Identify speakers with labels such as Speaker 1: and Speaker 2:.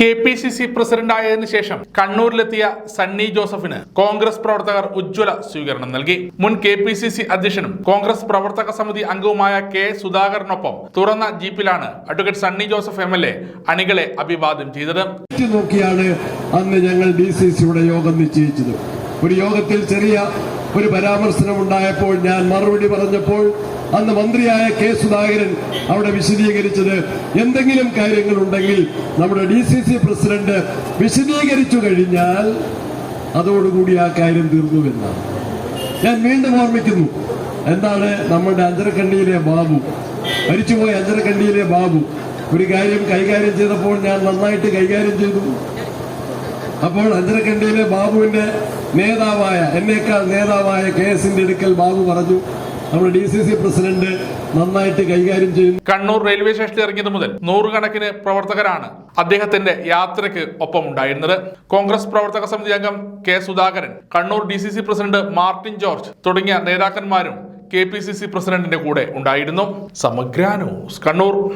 Speaker 1: K P C C പ്രസിഡന്റായതിനു ശേഷം കണ്ണൂരിലെത്തിയ സണ്ണി ജോസഫിന് കോൺഗ്രസ് പ്രവർത്തകർ ഉജ്ജ്വല സ്വീകരണം നൽകി. മുൻ കെ പി സി സി അധ്യക്ഷനും കോൺഗ്രസ് പ്രവർത്തക സമിതി അംഗവുമായ കെ സുധാകരനൊപ്പം തുറന്ന ജീപ്പിലാണ് advocate Sunny Joseph M L A അണികളെ അഭിവാദ്യം ചെയ്തത്.
Speaker 2: നോക്കിയാണ് അന്ന് ഞങ്ങൾ ഡി സി സിയുടെ യോഗം നിശ്ചയിച്ചത്. ഒരു യോഗത്തിൽ ചെറിയ ഒരു പരാമർശനം ഉണ്ടായപ്പോൾ ഞാൻ മറുപടി പറഞ്ഞപ്പോൾ അന്ന് മന്ത്രിയായ കെ സുധാകരൻ അവിടെ വിശദീകരിച്ചത് എന്തെങ്കിലും കാര്യങ്ങൾ ഉണ്ടെങ്കിൽ നമ്മുടെ ഡി സി സി പ്രസിഡന്റ് വിശദീകരിച്ചു കഴിഞ്ഞാൽ അതോടുകൂടി ആ കാര്യം തീർന്നു എന്നാണ് ഞാൻ വീണ്ടും ഓർമ്മിക്കുന്നു. എന്താണ് നമ്മുടെ അഞ്ചരക്കണ്ടിയിലെ ബാബു? മരിച്ചുപോയ അഞ്ചരക്കണ്ടിയിലെ ബാബു. ഒരു കാര്യം കൈകാര്യം ചെയ്തപ്പോൾ ഞാൻ നന്നായിട്ട് കൈകാര്യം ചെയ്തു. അപ്പോൾ അഞ്ചരക്കണ്ടിയിലെ ബാബുവിന്റെ നേതാവായ എന്നേക്കാൾ നേതാവായ കെ എസിന്റെ അടുക്കൽ ബാബു പറഞ്ഞു നമ്മുടെ ഡി സി സി പ്രസിഡന്റ് നന്നായിട്ട് കൈകാര്യം ചെയ്യുന്നു.
Speaker 1: കണ്ണൂർ റെയിൽവേ സ്റ്റേഷനിൽ ഇറങ്ങിയത് മുതൽ നൂറുകണക്കിന് പ്രവർത്തകരാണ് അദ്ദേഹത്തിന്റെ യാത്രയ്ക്ക് ഒപ്പം ഉണ്ടായിരുന്നത് കോൺഗ്രസ് പ്രവർത്തക സമിതി അംഗം K Sudhakaran Kannur D C C president Martin George തുടങ്ങിയ നേതാക്കന്മാരും കെ പി സി സി പ്രസിഡന്റിന്റെ കൂടെ ഉണ്ടായിരുന്നു. സമഗ്ര ന്യൂസ് കണ്ണൂർ.